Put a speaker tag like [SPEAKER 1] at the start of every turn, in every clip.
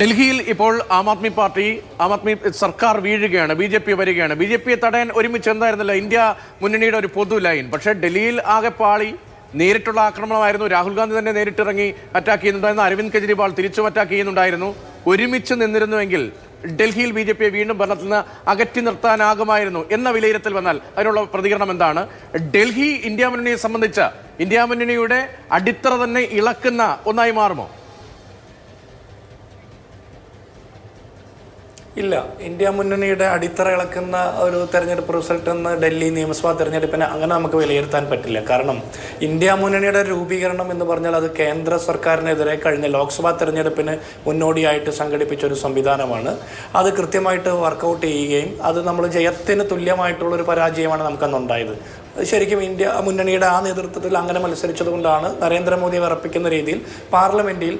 [SPEAKER 1] ഡൽഹിയിൽ ഇപ്പോൾ ആം ആദ്മി പാർട്ടി ആം ആദ്മി സർക്കാർ വീഴുകയാണ് ബി ജെ പി വരികയാണ്. ബി ജെ പിയെ തടയാൻ ഒരുമിച്ച് എന്തായിരുന്നില്ല? ഇന്ത്യ മുന്നണിയുടെ ഒരു പൊതു ലൈൻ. പക്ഷേ ഡൽഹിയിൽ ആകെ പാളി നേരിട്ടുള്ള ആക്രമണമായിരുന്നു. രാഹുൽ ഗാന്ധി തന്നെ നേരിട്ടിറങ്ങി അറ്റാക്ക് ചെയ്യുന്നുണ്ടായിരുന്നു അരവിന്ദ് കെജ്രിവാൾ തിരിച്ചും അറ്റാക്ക് ചെയ്യുന്നുണ്ടായിരുന്നു. ഒരുമിച്ച് നിന്നിരുന്നുവെങ്കിൽ ഡൽഹിയിൽ ബി ജെ പിയെ വീണ്ടും ഭരണത്തിൽ നിന്ന് അകറ്റി നിർത്താനാകുമായിരുന്നു എന്ന വിലയിരുത്തൽ വന്നാൽ അതിനുള്ള പ്രതികരണം എന്താണ്? ഡൽഹി ഇന്ത്യ മുന്നണിയെ സംബന്ധിച്ച ഇന്ത്യ മുന്നണിയുടെ അടിത്തറ തന്നെ ഇളക്കുന്ന ഒന്നായി മാറുമോ?
[SPEAKER 2] ഇല്ല. ഇന്ത്യ മുന്നണിയുടെ അടിത്തറ ഇളക്കുന്ന ഒരു തെരഞ്ഞെടുപ്പ് റിസൾട്ട് എന്ന് ഡൽഹി നിയമസഭാ തെരഞ്ഞെടുപ്പിനെ അങ്ങനെ നമുക്ക് വിലയിരുത്താൻ പറ്റില്ല. കാരണം ഇന്ത്യ മുന്നണിയുടെ രൂപീകരണം എന്ന് പറഞ്ഞാൽ അത് കേന്ദ്ര സർക്കാരിനെതിരെ കഴിഞ്ഞ ലോക്സഭാ തെരഞ്ഞെടുപ്പിന് മുന്നോടിയായിട്ട് സംഘടിപ്പിച്ച ഒരു സംവിധാനമാണ്. അത് കൃത്യമായിട്ട് വർക്കൗട്ട് ചെയ്യുകയും അത് നമ്മൾ ജയത്തിന് തുല്യമായിട്ടുള്ള ഒരു പരാജയമാണ് നമുക്കന്നുണ്ടായത് ശരിക്കും ഇന്ത്യ മുന്നണിയുടെ ആ നേതൃത്വത്തിൽ അങ്ങനെ മത്സരിച്ചതുകൊണ്ടാണ് നരേന്ദ്രമോദിയെ വിറപ്പിക്കുന്ന രീതിയിൽ പാർലമെന്റിൽ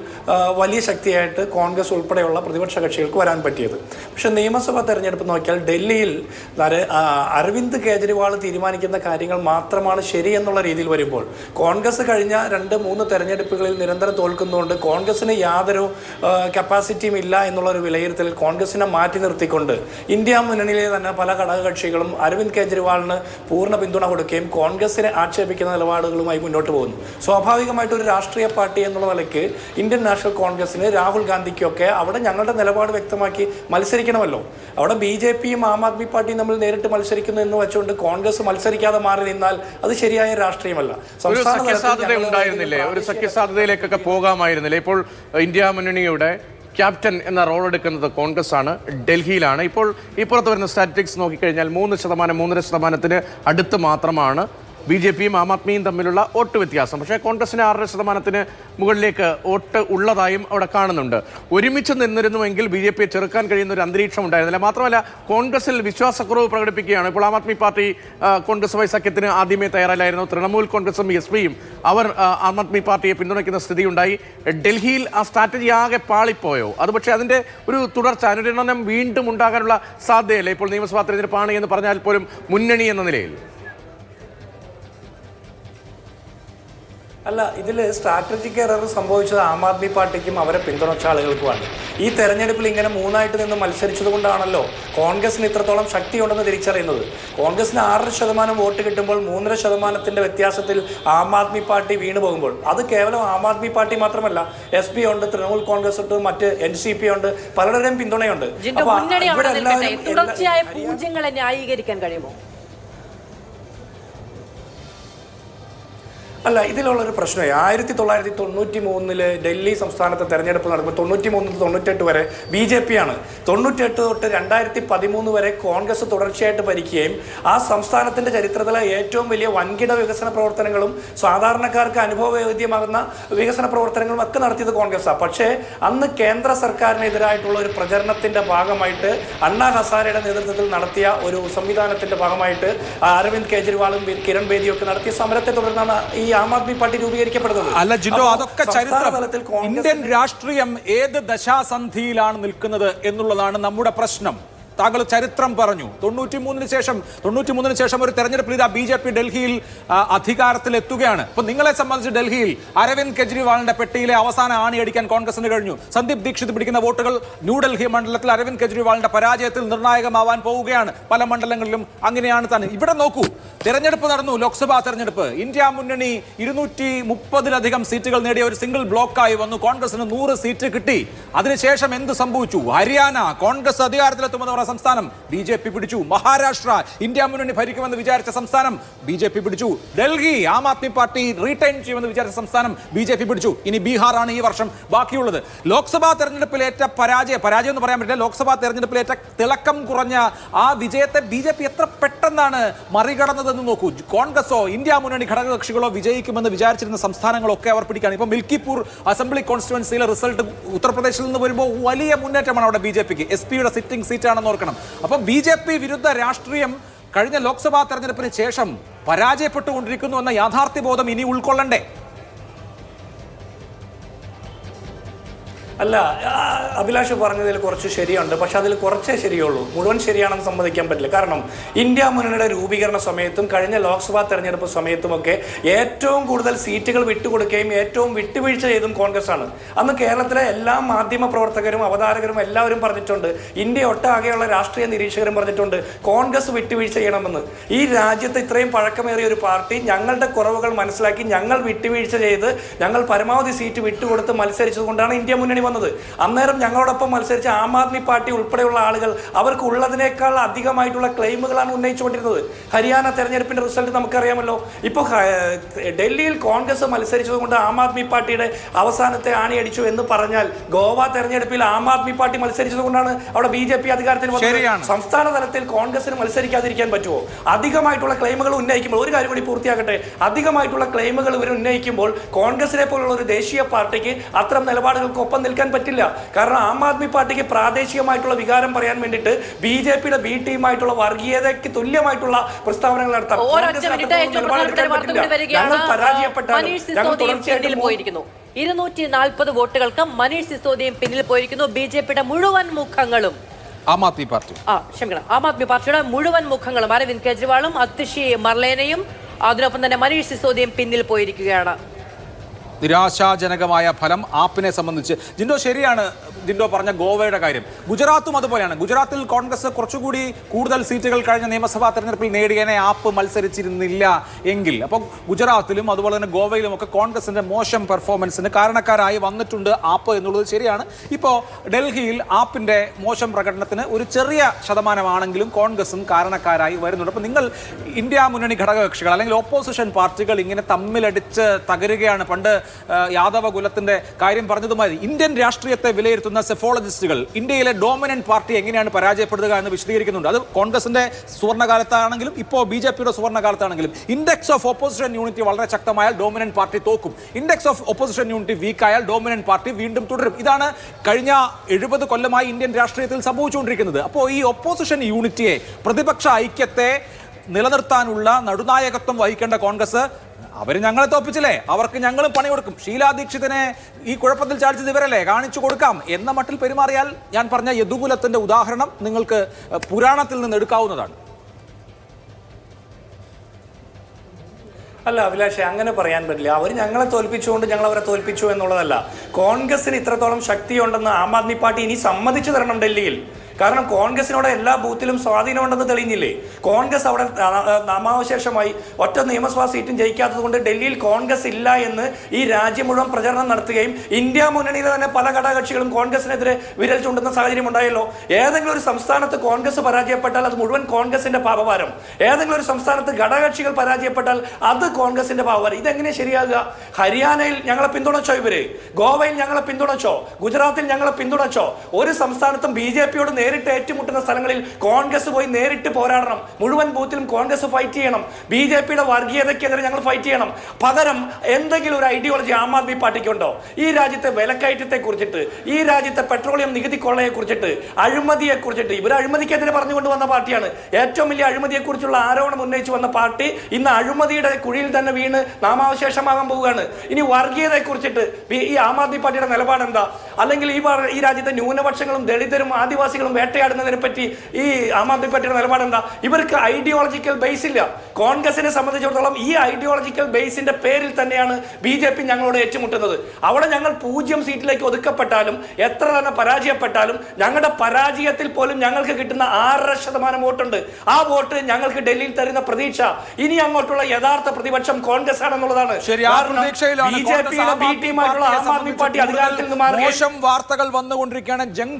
[SPEAKER 2] വലിയ ശക്തിയായിട്ട് കോൺഗ്രസ് ഉൾപ്പെടെയുള്ള പ്രതിപക്ഷ കക്ഷികൾക്ക് വരാൻ പറ്റിയത്. പക്ഷേ നിയമസഭാ തെരഞ്ഞെടുപ്പ് നോക്കിയാൽ ഡൽഹിയിൽ അരവിന്ദ് കേജ്രിവാൾ തീരുമാനിക്കുന്ന കാര്യങ്ങൾ മാത്രമാണ് ശരി എന്നുള്ള രീതിയിൽ വരുമ്പോൾ കോൺഗ്രസ് കഴിഞ്ഞ രണ്ട് മൂന്ന് തെരഞ്ഞെടുപ്പുകളിൽ നിരന്തരം തോൽക്കുന്നതുകൊണ്ട് കോൺഗ്രസിന് യാതൊരു കപ്പാസിറ്റിയും ഇല്ല എന്നുള്ള ഒരു വിലയിരുത്തൽ കോൺഗ്രസിനെ മാറ്റി നിർത്തിക്കൊണ്ട് ഇന്ത്യ മുന്നണിയിലെ തന്നെ പല ഘടക കക്ഷികളും അരവിന്ദ് കേജ്രിവാളിന് പൂർണ പിന്തുണ കൊടുക്കുകയും കോൺഗ്രസിനെ ആക്ഷേപിക്കുന്ന നിലപാടുകളുമായി മുന്നോട്ട് പോകുന്നു. സ്വാഭാവികമായിട്ട് ഒരു രാഷ്ട്രീയ പാർട്ടി എന്നുള്ള നിലയ്ക്ക് ഇന്ത്യൻ നാഷണൽ കോൺഗ്രസിന് രാഹുൽ ഗാന്ധിക്കൊക്കെ അവിടെ ഞങ്ങളുടെ നിലപാട് വ്യക്തമാക്കി മത്സരിക്കണമല്ലോ. അവിടെ ബി ജെ പിയും ആം ആദ്മി പാർട്ടിയും നമ്മൾ നേരിട്ട് മത്സരിക്കുന്നു എന്ന് വെച്ചുകൊണ്ട് കോൺഗ്രസ് മത്സരിക്കാതെ മാറി നിന്നാൽ അത് ശരിയായ രാഷ്ട്രീയമല്ല. സംസ്ഥാന
[SPEAKER 1] സഖ്യസാധ്യത ഉണ്ടായിരുന്നില്ലേ ഒരു സഖ്യസാധ്യതയിലേക്കൊക്കെ പോകാമായിരുന്നില്ലേ? ഇപ്പോൾ ഇന്ത്യ മുന്നണിയുടെ ക്യാപ്റ്റൻ എന്ന റോൾ എടുക്കുന്നത് കോൺഗ്രസ് ആണ് ഡൽഹിയിലാണ്. ഇപ്പോൾ ഇപ്പുറത്ത് പുറത്ത് വരുന്ന സ്റ്റാറ്റിസ്റ്റിക്സ് നോക്കിക്കഴിഞ്ഞാൽ മൂന്ന് ശതമാനം മൂന്നര ശതമാനത്തിന് അടുത്ത് മാത്രമാണ് ബി ജെ പിയും ആം ആദ്മിയും തമ്മിലുള്ള വോട്ട് വ്യത്യാസം. പക്ഷേ കോൺഗ്രസിന് ആറര ശതമാനത്തിന് മുകളിലേക്ക് വോട്ട് ഉള്ളതായും അവിടെ കാണുന്നുണ്ട്. ഒരുമിച്ച് നിന്നിരുന്നുവെങ്കിൽ ബി ജെ പിയെ ചെറുക്കാൻ കഴിയുന്ന ഒരു അന്തരീക്ഷം ഉണ്ടായിരുന്നില്ല. മാത്രമല്ല കോൺഗ്രസിൽ വിശ്വാസക്കുറവ് പ്രകടിപ്പിക്കുകയാണ്. ഇപ്പോൾ ആം ആദ്മി പാർട്ടി കോൺഗ്രസ് വൈ സഖ്യത്തിന് ആദ്യമേ തയ്യാറല്ലായിരുന്നു തൃണമൂൽ കോൺഗ്രസും എസ് പിയും അവർ ആം ആദ്മി പാർട്ടിയെ പിന്തുണയ്ക്കുന്ന സ്ഥിതിയുണ്ടായി. ഡൽഹിയിൽ ആ സ്ട്രാറ്റജി ആകെ പാളിപ്പോയോ? അത് പക്ഷേ അതിന്റെ ഒരു തുടർച്ച അനുരണനം വീണ്ടും ഉണ്ടാകാനുള്ള സാധ്യതയല്ലേ ഇപ്പോൾ നിയമസഭാ തെരഞ്ഞെടുപ്പാണ് എന്ന് പറഞ്ഞാൽ പോലും മുന്നണി എന്ന നിലയിൽ?
[SPEAKER 2] അല്ല ഇതിൽ സ്ട്രാറ്റജിക് എറർ സംഭവിച്ചത് ആം ആദ്മി പാർട്ടിക്കും അവരെ പിന്തുണച്ച ആളുകൾക്കുമാണ്. ഈ തെരഞ്ഞെടുപ്പിൽ ഇങ്ങനെ മൂന്നായിട്ട് നിന്ന് മത്സരിച്ചത് കൊണ്ടാണല്ലോ കോൺഗ്രസിന് ഇത്രത്തോളം ശക്തിയുണ്ടെന്ന് തിരിച്ചറിയുന്നത്. കോൺഗ്രസിന് ആറര ശതമാനം വോട്ട് കിട്ടുമ്പോൾ മൂന്നര ശതമാനത്തിന്റെ വ്യത്യാസത്തിൽ ആം ആദ്മി പാർട്ടി വീണു പോകുമ്പോൾ. അത് കേവലം ആം ആദ്മി പാർട്ടി മാത്രമല്ല എസ് പി ഉണ്ട് തൃണമൂൽ കോൺഗ്രസ് ഉണ്ട് മറ്റ് എൻ സി പി ഉണ്ട് പലരുടെയും പിന്തുണയുണ്ട്.
[SPEAKER 3] തുടർച്ചയായ പൂജ്യങ്ങളെ ന്യായീകരിക്കാൻ കഴിയുമോ?
[SPEAKER 2] അല്ല ഇതിലുള്ളൊരു പ്രശ്നമായി. പ്രശ്നമേ ആയിരത്തി തൊള്ളായിരത്തി തൊണ്ണൂറ്റി മൂന്നിൽ ഡൽഹി സംസ്ഥാനത്തെ തെരഞ്ഞെടുപ്പ് നടക്കുമ്പോൾ തൊണ്ണൂറ്റി മൂന്ന് തൊണ്ണൂറ്റെട്ട് വരെ ബി ജെ പി ആണ് തൊണ്ണൂറ്റെട്ട് തൊട്ട് രണ്ടായിരത്തി പതിമൂന്ന് വരെ കോൺഗ്രസ് തുടർച്ചയായിട്ട് ഭരിക്കുകയും ആ സംസ്ഥാനത്തിന്റെ ചരിത്രത്തിലെ ഏറ്റവും വലിയ വൻകിട വികസന പ്രവർത്തനങ്ങളും സാധാരണക്കാർക്ക് അനുഭവവേദ്യമാകുന്ന വികസന പ്രവർത്തനങ്ങളും ഒക്കെ നടത്തിയത് കോൺഗ്രസ്സാണ് പക്ഷേ അന്ന് കേന്ദ്ര സർക്കാരിനെതിരായിട്ടുള്ള ഒരു പ്രചരണത്തിന്റെ ഭാഗമായിട്ട് അണ്ണാ ഹസാരയുടെ നേതൃത്വത്തിൽ നടത്തിയ ഒരു സംവിധാനത്തിന്റെ ഭാഗമായിട്ട് അരവിന്ദ് കെജ്രിവാളും കിരൺ ബേദിയും ഒക്കെ നടത്തിയ സമരത്തെ തുടർന്നാണ് ഈ ആം ആദ്മി പാർട്ടി രൂപീകരിക്കപ്പെടുന്നത്.
[SPEAKER 4] അല്ല ജിൻഡോ അതൊക്കെ ചരിത്രം. ഇന്ത്യൻ രാഷ്ട്രീയം ഏത് ദശാസന്ധിയിലാണ് നിൽക്കുന്നത് എന്നുള്ളതാണ് നമ്മുടെ പ്രശ്നം. താങ്കൾ ചരിത്രം പറഞ്ഞു. തൊണ്ണൂറ്റി മൂന്നിന് ശേഷം തൊണ്ണൂറ്റി മൂന്നിന് ശേഷം ഒരു തെരഞ്ഞെടുപ്പിൽ ഇതാ ബി ജെ പി ഡൽഹിയിൽ അധികാരത്തിലെത്തുകയാണ്. അധികാരത്തിൽ എത്തുകയാണ് അപ്പൊ നിങ്ങളെ സംബന്ധിച്ച് ഡൽഹിയിൽ അരവിന്ദ് കെജ്രിവാളിന്റെ പെട്ടിയിലെ അവസാന ആണി അടിക്കാൻ കോൺഗ്രസിന് കഴിഞ്ഞു. സന്ദീപ് ദീക്ഷിത് പിടിക്കുന്ന വോട്ടുകൾ ന്യൂഡൽഹി മണ്ഡലത്തിൽ അരവിന്ദ് കെജ്രിവാളിന്റെ പരാജയത്തിൽ നിർണായകമാവാൻ പോവുകയാണ്. പല മണ്ഡലങ്ങളിലും അങ്ങനെയാണ് തന്നെ. ഇവിടെ നോക്കൂ തെരഞ്ഞെടുപ്പ് നടന്നു ലോക്സഭാ തെരഞ്ഞെടുപ്പ്. ഇന്ത്യ മുന്നണി ഇരുന്നൂറ്റി മുപ്പതിലധികം സീറ്റുകൾ നേടിയ ഒരു സിംഗിൾ ബ്ലോക്കായി വന്നു. കോൺഗ്രസിന് നൂറ് സീറ്റ് കിട്ടി. അതിനുശേഷം എന്ത് സംഭവിച്ചു? ഹരിയാന കോൺഗ്രസ് അധികാരത്തിലെത്തുമെന്ന് പറഞ്ഞ സംസ്ഥാനം. ബി ജെ പി പിടിച്ചു. മഹാരാഷ്ട്ര ഇന്ത്യ മുന്നണി ഭരിക്കുമെന്ന് വിചാരിച്ച സംസ്ഥാനം ബി ജെ പി പിടിച്ചു. ഡൽഹി ആം ആദ്മി പാർട്ടി റീടൈൻ ചെയ്യുമെന്ന് വിചാരിച്ച സംസ്ഥാനം ബി ജെ പി പിടിച്ചു. ഇനി ബീഹാറാണ് ഈ വർഷം ബാക്കിയുള്ളത്. ലോക്സഭാ തെരഞ്ഞെടുപ്പിലേറ്റ പരാജയ പരാജയം എന്ന് പറയാൻ പറ്റില്ല. ലോക്സഭാ തെരഞ്ഞെടുപ്പിലേറ്റ തിളക്കം കുറഞ്ഞ ആ വിജയത്തെ ബി ജെ പി എത്ര പെട്ടെന്നാണ് മറികടന്നതെന്ന് നോക്കൂ. കോൺഗ്രസോ ഇന്ത്യ മുന്നണി ഘടകകക്ഷികളോ വിജയിക്കുമെന്ന് വിചാരിച്ചിരുന്ന സംസ്ഥാനങ്ങളൊക്കെ അവർ പിടിക്കുകയാണ്. ഇപ്പൊ മിൽക്കിപ്പൂർ അസംബ്ലി കോൺസ്റ്റിറ്റുവൻസിയിലെ റിസൾട്ട് ഉത്തർപ്രദേശിൽ നിന്ന് വരുമ്പോൾ വലിയ മുന്നേറ്റമാണ് അവിടെ ബി ജെ പിക്ക്. എസ് പിയുടെ സിറ്റിംഗ് സീറ്റാണെന്ന് ഓർക്കണം അപ്പം ബി ജെ പി വിരുദ്ധ രാഷ്ട്രീയം കഴിഞ്ഞ ലോക്സഭാ തെരഞ്ഞെടുപ്പിന് ശേഷം പരാജയപ്പെട്ടുകൊണ്ടിരിക്കുന്നു എന്ന യാഥാർത്ഥ്യബോധം ഇനി ഉൾക്കൊള്ളണ്ടേ?
[SPEAKER 2] അല്ല അഭിലാഷ് പറഞ്ഞതിൽ കുറച്ച് ശരിയുണ്ട്. പക്ഷെ അതിൽ കുറച്ചേ ശരിയുള്ളൂ. മുഴുവൻ ശരിയാണെന്ന് സമ്മതിക്കാൻ പറ്റില്ല. കാരണം ഇന്ത്യ മുന്നണിയുടെ രൂപീകരണ സമയത്തും കഴിഞ്ഞ ലോക്സഭാ തെരഞ്ഞെടുപ്പ് സമയത്തുമൊക്കെ ഏറ്റവും കൂടുതൽ സീറ്റുകൾ വിട്ടുകൊടുക്കുകയും ഏറ്റവും വിട്ടുവീഴ്ച ചെയ്തും കോൺഗ്രസ് ആണ് അന്ന് കേരളത്തിലെ എല്ലാ മാധ്യമ പ്രവർത്തകരും അവതാരകരും എല്ലാവരും പറഞ്ഞിട്ടുണ്ട് ഇന്ത്യ ഒട്ടാകെയുള്ള രാഷ്ട്രീയ നിരീക്ഷകരും പറഞ്ഞിട്ടുണ്ട് കോൺഗ്രസ് വിട്ടുവീഴ്ച ചെയ്യണമെന്ന്. ഈ രാജ്യത്ത് ഇത്രയും പഴക്കമേറിയ ഒരു പാർട്ടി ഞങ്ങളുടെ കുറവുകൾ മനസ്സിലാക്കി ഞങ്ങൾ വിട്ടുവീഴ്ച ചെയ്ത് ഞങ്ങൾ പരമാവധി സീറ്റ് വിട്ടുകൊടുത്ത് മത്സരിച്ചതുകൊണ്ടാണ് ഇന്ത്യ മുന്നണി വന്നത്. അന്നേരം ഞങ്ങളോടൊപ്പം മത്സരിച്ച ആം ആദ്മി പാർട്ടി ഉൾപ്പെടെയുള്ള ആളുകൾ അവർക്ക് ഉള്ളതിനേക്കാൾ അധികമായിട്ടുള്ള ക്ലെയിമുകളാണ് ഉന്നയിച്ചുകൊണ്ടിരുന്നത് ഹരിയാന തെരഞ്ഞെടുപ്പിന്റെ റിസൾട്ട് നമുക്കറിയാമല്ലോ. ഇപ്പോൾ ഡൽഹിയിൽ കോൺഗ്രസ് മത്സരിച്ചതുകൊണ്ട് ആം ആദ്മി പാർട്ടിയുടെ അവസാനത്തെ ആണി അടിച്ചു എന്ന് പറഞ്ഞാൽ ഗോവ തെരഞ്ഞെടുപ്പിൽ ആം ആദ്മി പാർട്ടി മത്സരിച്ചതുകൊണ്ടാണ് അവിടെ ബി ജെ പി അധികാരത്തിൽ. വന്നത്. സംസ്ഥാന തലത്തിൽ കോൺഗ്രസിന് മത്സരിക്കാതിരിക്കാൻ പറ്റുമോ? അധികമായിട്ടുള്ള ക്ലെയിമുകൾ ഉന്നയിക്കുമ്പോൾ ഒരു കാര്യം കൂടി പൂർത്തിയാക്കട്ടെ. അധികമായിട്ടുള്ള ക്ലെയിമുകൾ ഇവർ ഉന്നയിക്കുമ്പോൾ കോൺഗ്രസിനെ പോലുള്ള ഒരു ദേശീയ പാർട്ടിക്ക് അത്തരം നിലപാടുകൾക്ക് ഒപ്പം നിൽക്കാൻ പറ്റില്ല. കാരണം ആം ആദ്മി പാർട്ടിക്ക് പ്രാദേശികമായിട്ടുള്ള വികാരം പറയാൻ വേണ്ടിയിട്ട് ബി ജെ പിയുടെ ബി ടീമായിട്ടുള്ള വർഗീയതയ്ക്ക് തുല്യമായിട്ടുള്ള പ്രസ്താവനകൾ നടത്താം. ഞങ്ങൾ പരാജയപ്പെട്ടാലും
[SPEAKER 3] മനീഷ്
[SPEAKER 2] ഞങ്ങൾ
[SPEAKER 3] സിസോദിയും
[SPEAKER 2] തുടർച്ചയായിട്ട്
[SPEAKER 3] പിന്നിൽ പോയിരിക്കുന്നു. ഇരുന്നൂറ്റി നാൽപ്പത് വോട്ടുകൾക്ക് മനീഷ് സിസോദിയും പിന്നിൽ പോയിരിക്കുന്നു ബി ജെ പിയുടെ മുഴുവൻ മുഖങ്ങളും.
[SPEAKER 4] ആം ആദ്മി പാർട്ടി.
[SPEAKER 3] ആ ക്ഷമിക്കണം. ആം ആദ്മി പാർട്ടിയുടെ മുഴുവൻ മുഖങ്ങളും. അരവിന്ദ് കെജ്രിവാളും അതിഷി മർലേനയും അതിനൊപ്പം തന്നെ മനീഷ് സിസോദിയും പിന്നിൽ പോയിരിക്കുകയാണ്.
[SPEAKER 4] നിരാശാജനകമായ ഫലം ആപ്പിനെ സംബന്ധിച്ച്. ജിൻഡോ ശരിയാണ് ജിൻഡോ പറഞ്ഞ ഗോവയുടെ കാര്യം. ഗുജറാത്തും അതുപോലെയാണ്. ഗുജറാത്തിൽ കോൺഗ്രസ് കുറച്ചുകൂടി കൂടുതൽ സീറ്റുകൾ കഴിഞ്ഞ നിയമസഭാ തെരഞ്ഞെടുപ്പിൽ നേടിയനെ ആപ്പ് മത്സരിച്ചിരുന്നില്ല എങ്കിൽ. അപ്പോൾ ഗുജറാത്തിലും അതുപോലെ തന്നെ ഗോവയിലും ഒക്കെ കോൺഗ്രസിന്റെ മോശം പെർഫോമൻസിന് കാരണക്കാരായി വന്നിട്ടുണ്ട് ആപ്പ് എന്നുള്ളത് ശരിയാണ്. ഇപ്പോൾ ഡൽഹിയിൽ ആപ്പിന്റെ മോശം പ്രകടനത്തിന് ഒരു ചെറിയ ശതമാനമാണെങ്കിലും കോൺഗ്രസും കാരണക്കാരായി വരുന്നുണ്ട്. അപ്പോൾ നിങ്ങൾ ഇന്ത്യ മുന്നണി ഘടകകക്ഷികൾ അല്ലെങ്കിൽ ഓപ്പോസിഷൻ പാർട്ടികൾ ഇങ്ങനെ തമ്മിലടിച്ച് തകരുകയാണ്. പണ്ട് യാദവ കുലത്തിന്റെ കാര്യം പറഞ്ഞതുമായി ഇന്ത്യൻ രാഷ്ട്രീയത്തെ വിലയിരുത്തുന്ന സെഫോളജിസ്റ്റുകൾ ഇന്ത്യയിലെ ഡോമിനന്റ് പാർട്ടി എങ്ങനെയാണ് പരാജയപ്പെടുക എന്ന് വിശദീകരിക്കുന്നുണ്ട്. അത് കോൺഗ്രസിന്റെ സുവർണകാലത്താണെങ്കിലും ഇപ്പോൾ ബി ജെ പിയുടെ സുവർണകാലത്താണെങ്കിലും ഇൻഡെക്സ് ഓഫ് ഓപ്പോസിഷൻ യൂണിറ്റി വളരെ ശക്തമായാൽ ഡോമിനന്റ് പാർട്ടി തോക്കും. ഇൻഡെക്സ് ഓഫ് ഓപ്പോസിഷൻ യൂണിറ്റി വീക്കായാൽ ഡോമിനന്റ് പാർട്ടി വീണ്ടും തുടരും. ഇതാണ് കഴിഞ്ഞ എഴുപത് കൊല്ലമായി ഇന്ത്യൻ രാഷ്ട്രീയത്തിൽ സംഭവിച്ചുകൊണ്ടിരിക്കുന്നത്. അപ്പോൾ ഈ ഓപ്പോസിഷൻ യൂണിറ്റിയെ പ്രതിപക്ഷ ഐക്യത്തെ നിലനിർത്താനുള്ള നടുനായകത്വം വഹിക്കേണ്ട കോൺഗ്രസ് അവർ ഞങ്ങളെ തോപ്പിച്ചില്ലേ? അവർക്ക് ഞങ്ങളും പണി കൊടുക്കും. ഷീലാ ദീക്ഷിതിനെ ഈ കുഴപ്പത്തിൽ ചാടിച്ചത് ഇവരല്ലേ? കാണിച്ചു കൊടുക്കാം. എന്ന മട്ടിൽ പെരുമാറിയാൽ ഞാൻ പറഞ്ഞ യദുകുലത്തിന്റെ ഉദാഹരണം നിങ്ങൾക്ക് പുരാണത്തിൽ നിന്ന് എടുക്കാവുന്നതാണ്.
[SPEAKER 2] അല്ല അഭിലാഷെ അങ്ങനെ പറയാൻ പറ്റില്ല. അവർ ഞങ്ങളെ തോൽപ്പിച്ചുകൊണ്ട് ഞങ്ങൾ അവരെ തോൽപ്പിച്ചു എന്നുള്ളതല്ല. കോൺഗ്രസിന് ഇത്രത്തോളം ശക്തിയുണ്ടെന്ന് ആം ആദ്മി പാർട്ടി ഇനി സമ്മതിച്ചു തരണം ഡൽഹിയിൽ. കാരണം കോൺഗ്രസിനോട് എല്ലാ ബൂത്തിലും സ്വാധീനമുണ്ടെന്ന് തെളിഞ്ഞില്ലേ? കോൺഗ്രസ് അവിടെ നാമാവശേഷമായി ഒറ്റ നിയമസഭാ സീറ്റും ജയിക്കാത്തത് കൊണ്ട് ഡൽഹിയിൽ കോൺഗ്രസ് ഇല്ല എന്ന് ഈ രാജ്യം മുഴുവൻ പ്രചരണം നടത്തുകയും ഇന്ത്യ മുന്നണിയിലെ തന്നെ പല ഘടകകക്ഷികളും കോൺഗ്രസിനെതിരെ വിരൽ ചൂണ്ടുന്ന സാഹചര്യം ഉണ്ടായല്ലോ. ഏതെങ്കിലും ഒരു സംസ്ഥാനത്ത് കോൺഗ്രസ് പരാജയപ്പെട്ടാൽ അത് മുഴുവൻ കോൺഗ്രസിന്റെ പാപഭാരം. ഏതെങ്കിലും ഒരു സംസ്ഥാനത്ത് ഘടകകക്ഷികൾ പരാജയപ്പെട്ടാൽ അത് കോൺഗ്രസിന്റെ പാപഭാരം. ഇതെങ്ങനെ ശരിയാകുക? ഹരിയാനയിൽ ഞങ്ങളെ പിന്തുണച്ചോ ഇവർ? ഗോവയിൽ ഞങ്ങളെ പിന്തുണച്ചോ? ഗുജറാത്തിൽ ഞങ്ങളെ പിന്തുണച്ചോ? ഒരു സംസ്ഥാനത്തും ബി ജെ പിയോട് നേരിട്ട് ഏറ്റുമുട്ടുന്ന സ്ഥലങ്ങളിൽ കോൺഗ്രസ് പോയി നേരിട്ട് പോരാടണം. മുഴുവൻ ബൂത്തിലും കോൺഗ്രസ് ഫൈറ്റ് ചെയ്യണം. ബി ജെ പിയുടെ വർഗീയതയ്ക്കെതിരെ ഞങ്ങൾ ഫൈറ്റ് ചെയ്യണം. പകരം എന്തെങ്കിലും ഒരു ഐഡിയോളജി ആം ആദ്മി പാർട്ടിക്കുണ്ടോ? ഈ രാജ്യത്തെ വിലക്കയറ്റത്തെ കുറിച്ചിട്ട് ഈ രാജ്യത്തെ പെട്രോളിയം നികുതി കൊള്ളയെ കുറിച്ചിട്ട് അഴിമതിയെ കുറിച്ചിട്ട് ഇവർ അഴിമതിക്കെതിരെ പറഞ്ഞുകൊണ്ട് വന്ന പാർട്ടിയാണ്. ഏറ്റവും വലിയ അഴിമതിയെ കുറിച്ചുള്ള ആരോപണം ഉന്നയിച്ചു വന്ന പാർട്ടി ഇന്ന് അഴിമതിയുടെ കുഴിയിൽ തന്നെ വീണ് നാമാവശേഷമാകാൻ പോവുകയാണ്. ഇനി വർഗീയതയെ കുറിച്ചിട്ട് ഈ ആം ആദ്മി പാർട്ടിയുടെ നിലപാട് എന്താ അല്ലെങ്കിൽ ഈ ഈ രാജ്യത്തെ ന്യൂനപക്ഷങ്ങളും ദളിതരും ആദിവാസികളും വേട്ടയാടുന്നതിനെ പറ്റി ഈ ആം ആദ്മി പാർട്ടിയുടെ നിലപാടെന്താ? ഇവർക്ക് ഐഡിയോളജിക്കൽ ബേസ് ഇല്ല. കോൺഗ്രസിനെ സംബന്ധിച്ചിടത്തോളം ഈ ഐഡിയോളജിക്കൽ ബേസിന്റെ പേരിൽ തന്നെയാണ് ബി ജെ പി ഞങ്ങളോട് ഏറ്റുമുട്ടുന്നത്. അവിടെ ഞങ്ങൾ പൂജ്യം സീറ്റിലേക്ക് ഒതുക്കപ്പെട്ടാലും എത്ര തന്നെ പരാജയപ്പെട്ടാലും ഞങ്ങളുടെ പരാജയത്തിൽ പോലും ഞങ്ങൾക്ക് കിട്ടുന്ന ആറര ശതമാനം വോട്ടുണ്ട്. ആ വോട്ട് ഞങ്ങൾക്ക് ഡൽഹിയിൽ തരുന്ന പ്രതീക്ഷ. ഇനി അങ്ങോട്ടുള്ള യഥാർത്ഥ പ്രതിപക്ഷം കോൺഗ്രസ് ആണെന്നുള്ളതാണ് ബി ജെ
[SPEAKER 4] പി
[SPEAKER 2] പിയുടെ ബി ടീമായിട്ടുള്ള ആം ആദ്മി പാർട്ടി അധികാരത്തിൽ നിന്ന്
[SPEAKER 4] മോശം വാർത്തകൾ വന്നുകൊണ്ടിരിക്കുകയാണ് ജംഗ്